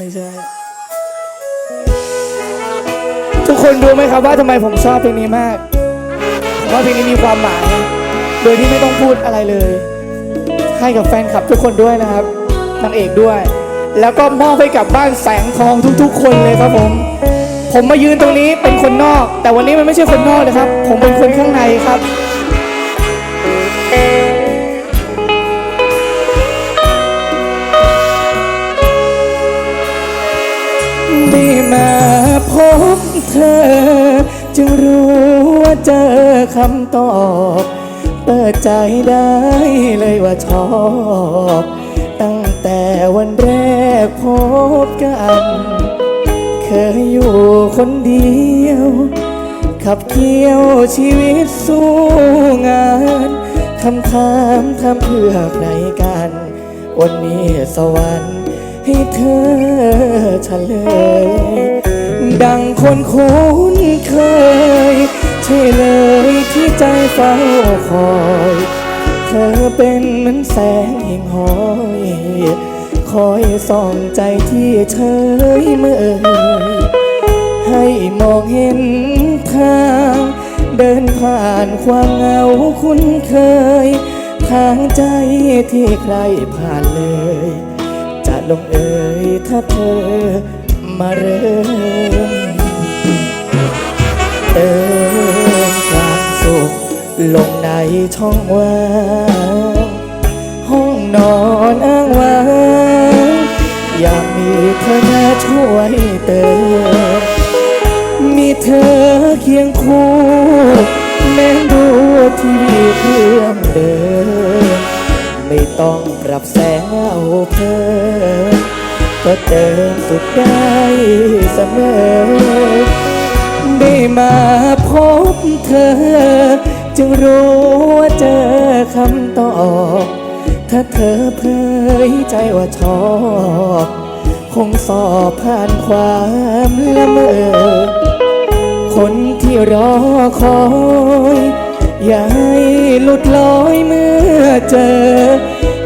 ไม่ใช่ ทุกคนรู้ไหมครับว่าทำไมผมชอบเพลงนี้มากผมว่าเพลงนี้มีความหมาย โดยที่ไม่ต้องพูดอะไรเลย ให้กับแฟนคลับทุกคนด้วยนะครับนางเอกด้วย แล้วก็มอบให้กับบ้านแสงทองทุก ๆ คนเลยครับผม ผมมายืนตรงนี้เป็นคนนอก แต่วันนี้มันไม่ใช่คนนอกนะครับ ผมเป็นคนข้างในครับ ได้มาพบเธอ จึงรู้ว่าเจอคำตอบ เปิดใจได้เลยว่าชอบ ตั้งแต่วันแรกพบกัน เคยอยู่คนเดียว ขับเคี่ยวชีวิตสู้งานคำถามทำเพื่อใครกัน วันนี้สวรรค์ ให้เธอเฉลย ดังคนคุ้นเคย ใช่เลยที่ใจเฝ้าคอย เธอเป็นเหมือนแสงหิ่งห้อยคอยส่องใจที่เฉยเมื่อเอ่ให้มองเห็นทาง เดินผ่านความเหงาคุ้นเคย ทางใจที่ใครผ่านเลย ลงเอ่ยถ้าเธอมาเริ่มเติมความสุขลงในช่องว่างห้องนอนอ้างว้างอยากมีเธอมาช่วยเติมมีเธอเคียงคู่แม้ดูทีวีเครื่องเดิมไม่ต้องปรับแสงเอาเพิ่ ก็เติมสุดได้เสมอ ได้มาพบเธอ จึงรู้ว่าเจอคำตอบ ถ้าเธอเผยใจว่าชอบ คงสอบผ่านความละเมอ คนที่รอคอยอย่าให้หลุดลอยเมื่อเจอ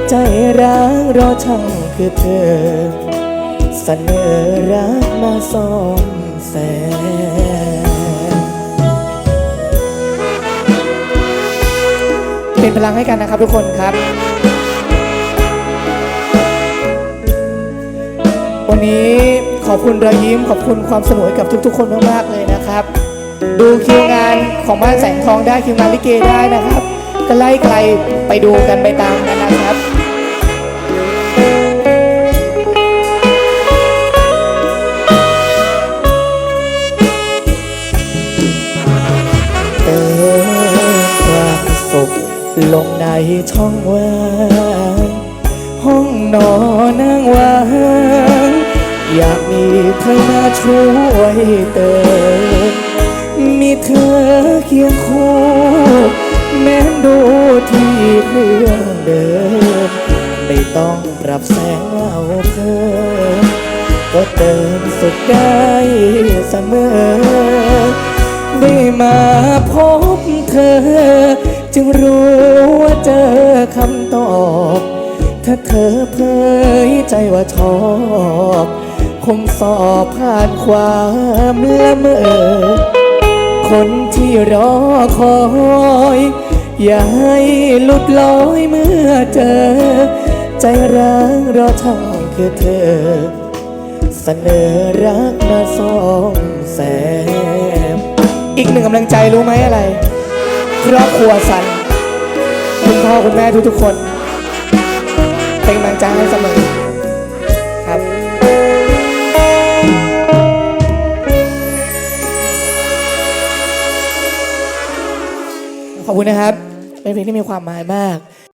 ใจร้างรอช่างคือเธอ เสนอรักมาซ่อมแซมเป็นพลังให้กันนะครับทุกคนครับ วันนี้ขอบคุณรอยยิ้มขอบคุณความสนุกให้กับทุก ๆ คนมากๆเลยนะครับ ดูคิวงานของบ้านแสงทองได้คิวงานลิเกได้นะครับ ก็ไล่ไกลไปดูกันไปตามกันนะครับ ช่องว่างห้องนอนนั่งว่างอยากมีเธอมาช่วยเติมมีเธอเคียงคู่แม้ดูที่เรื่องเดิมไม่ต้องปรับแสงเอาเพิ่มก็เติมสุดได้เสมอ ได้มาพบเธอ จึงรู้ว่าเจอคำตอบ ถ้าเธอเผยใจว่าชอบ คงสอบผ่านความละเมอ คนที่รอคอย อย่าให้หลุดลอยเมื่อเจอ ใจร้างรอช่างคือเธอ เสนอรักมาซ่อมแซมอีกหนึ่งกำลังใจรู้ไหมอะไร ครอบครัวสัน คุณพ่อคุณแม่ทุกๆคน เป็นกำลังใจให้เสมอครับ ขอบคุณนะครับ เป็นเพลงที่มีความหมายมาก